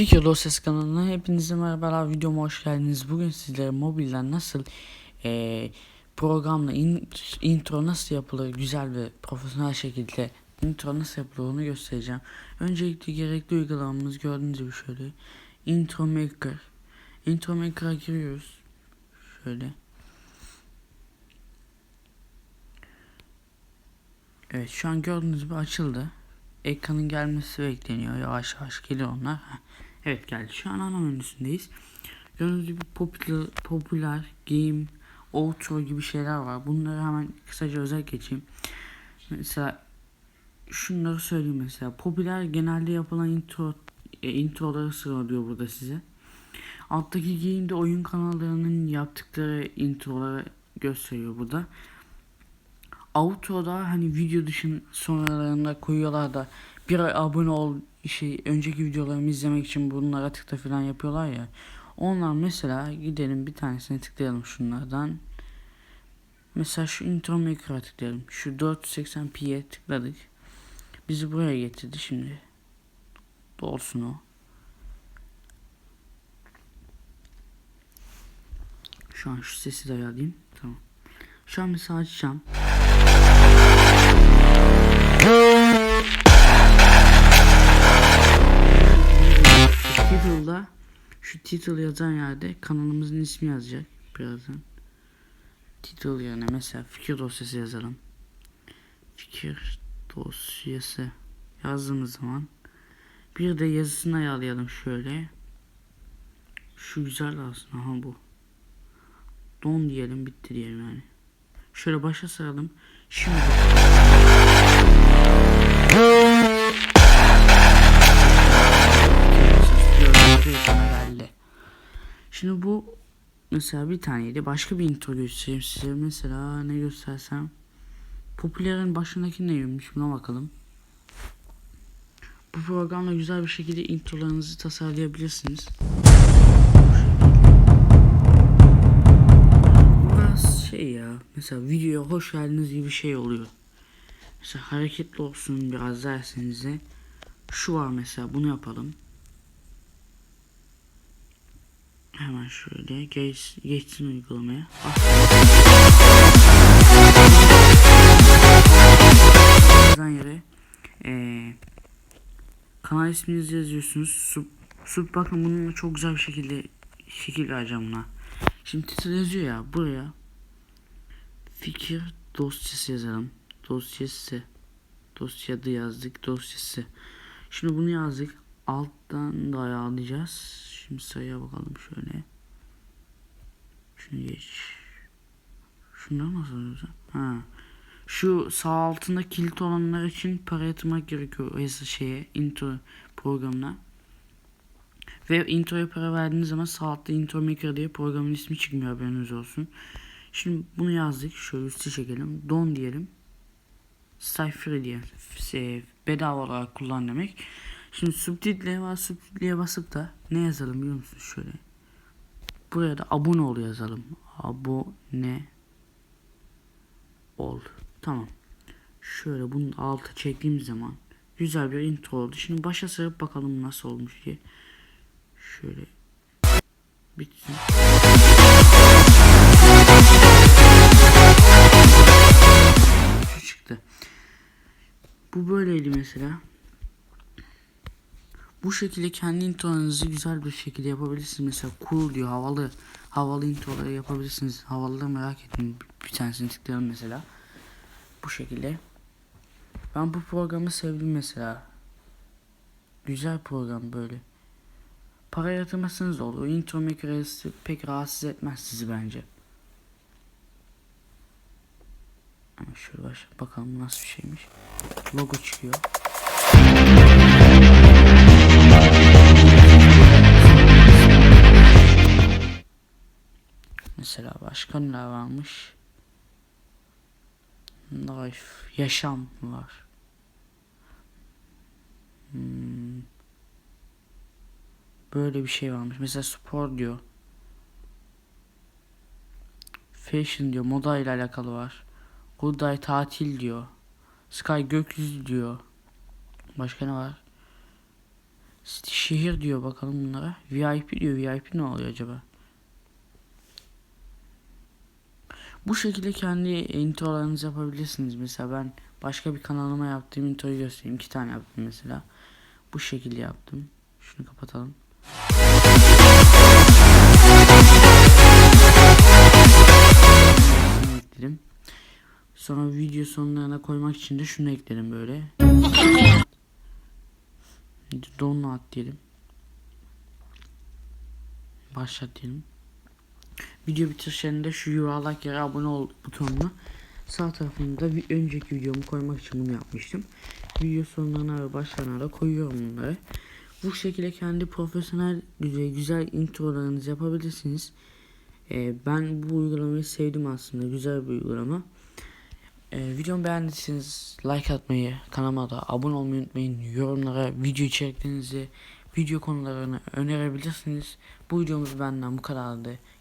Fikir Dosyası kanalına hepinize merhabalar videoma hoş geldiniz. Bugün sizlere mobilden nasıl eee, programla in- intro nasıl yapılır güzel ve profesyonel şekilde intro nasıl yapılır onu göstereceğim. Öncelikle gerekli uygulamamız gördüğünüz gibi şöyle intro maker. Intro maker'a giriyoruz. Şöyle. Evet şu an gördüğünüz gibi açıldı. Ekranın gelmesi bekleniyor. Yavaş yavaş geliyor onlar. Evet geldi. Şu an ana menüsündeyiz. Gördüğünüz gibi popüler, popüler game, outro gibi şeyler var. Bunları hemen kısaca özel geçeyim. Mesela şunları söyleyeyim mesela. Popüler genelde yapılan intro e, introları sıralıyor burada size. Alttaki game'de oyun kanallarının yaptıkları introları gösteriyor burada. Outro'da hani video dışın sonralarında koyuyorlar da bir ay abone ol şey önceki videolarımı izlemek için bunlara tıkla falan yapıyorlar ya. Onlar mesela gidelim bir tanesine tıklayalım şunlardan. Mesela şu intro maker'a tıklayalım. Şu 480p'ye tıkladık. Bizi buraya getirdi şimdi. Olsun o. Şu an şu sesi de ayarlayayım. Tamam. Şu an mesela açacağım. Şu title yazan yerde kanalımızın ismi yazacak birazdan. Title yerine mesela fikir dosyası yazalım. Fikir dosyası yazdığımız zaman bir de yazısını ayarlayalım şöyle. Şu güzel aslında aha bu. Don diyelim bitti diyelim yani. Şöyle başa saralım. Şimdi mesela bir taneydi. Başka bir intro göstereyim size. Mesela ne göstersem. Popülerin başındaki neymiş buna bakalım. Bu programla güzel bir şekilde introlarınızı tasarlayabilirsiniz. Biraz şey ya. Mesela videoya hoş geldiniz gibi şey oluyor. Mesela hareketli olsun biraz derseniz de şu var mesela bunu yapalım. Hemen şöyle geç, geçsin uygulamaya. Yazan yere eee kanal isminizi yazıyorsunuz. Sub, sub bakın bununla çok güzel bir şekilde şekil vereceğim buna. Şimdi title yazıyor ya buraya fikir dosyası yazalım. Dosyası. Dosyada yazdık dosyası. Şimdi bunu yazdık. Alttan da ayarlayacağız. Şimdi sayıya bakalım şöyle. Şunu geç. Şunları nasıl alıyoruz? Ha. Şu sağ altında kilit olanlar için para yatırmak gerekiyor. O şeye intro programına. Ve introya para verdiğiniz zaman sağ altta intro maker diye programın ismi çıkmıyor haberiniz olsun. Şimdi bunu yazdık. Şöyle üstü çekelim. Don diyelim. Cypher diye şey, bedava olarak kullan demek. Şimdi subtitleye var subtitleye basıp da ne yazalım biliyor musunuz şöyle. Buraya da abone ol yazalım. Abone ol. Tamam. Şöyle bunu alta çektiğim zaman güzel bir intro oldu. Şimdi başa sarıp bakalım nasıl olmuş diye. Şöyle bitsin. Şu çıktı. Bu böyleydi mesela. Bu şekilde kendi introlarınızı güzel bir şekilde yapabilirsiniz. Mesela cool diyor havalı havalı introları yapabilirsiniz. Havalı merak ettim. Bir tanesini tıklayalım mesela. Bu şekilde. Ben bu programı sevdim mesela. Güzel program böyle. Para yatırmazsanız da olur. Intro maker pek rahatsız etmez sizi bence. Şöyle bakalım nasıl bir şeymiş. Logo çıkıyor. Mesela başka neler varmış? Life, yaşam var. Hmm. Böyle bir şey varmış. Mesela spor diyor. Fashion diyor. Moda ile alakalı var. Good Day tatil diyor. Sky gökyüzü diyor. Başka ne var? Şehir diyor bakalım bunlara. VIP diyor. VIP ne oluyor acaba? Bu şekilde kendi introlarınızı yapabilirsiniz. Mesela ben başka bir kanalıma yaptığım introyu göstereyim. İki tane yaptım mesela. Bu şekilde yaptım. Şunu kapatalım. Ekledim. Sonra video sonlarına koymak için de şunu ekledim böyle. Donla diyelim. Başlat diyelim. Video bitirişlerinde şu yuvarlak yere abone ol butonuna sağ tarafında bir önceki videomu koymak için bunu yapmıştım. Video sonlarına ve başlarına da koyuyorum bunları. Bu şekilde kendi profesyonel güzel, güzel introlarınızı yapabilirsiniz. Ee, ben bu uygulamayı sevdim aslında. Güzel bir uygulama. Ee, videomu beğendiyseniz like atmayı, kanalıma da abone olmayı unutmayın. Yorumlara video içeriklerinizi, video konularını önerebilirsiniz. Bu videomuz benden bu kadardı.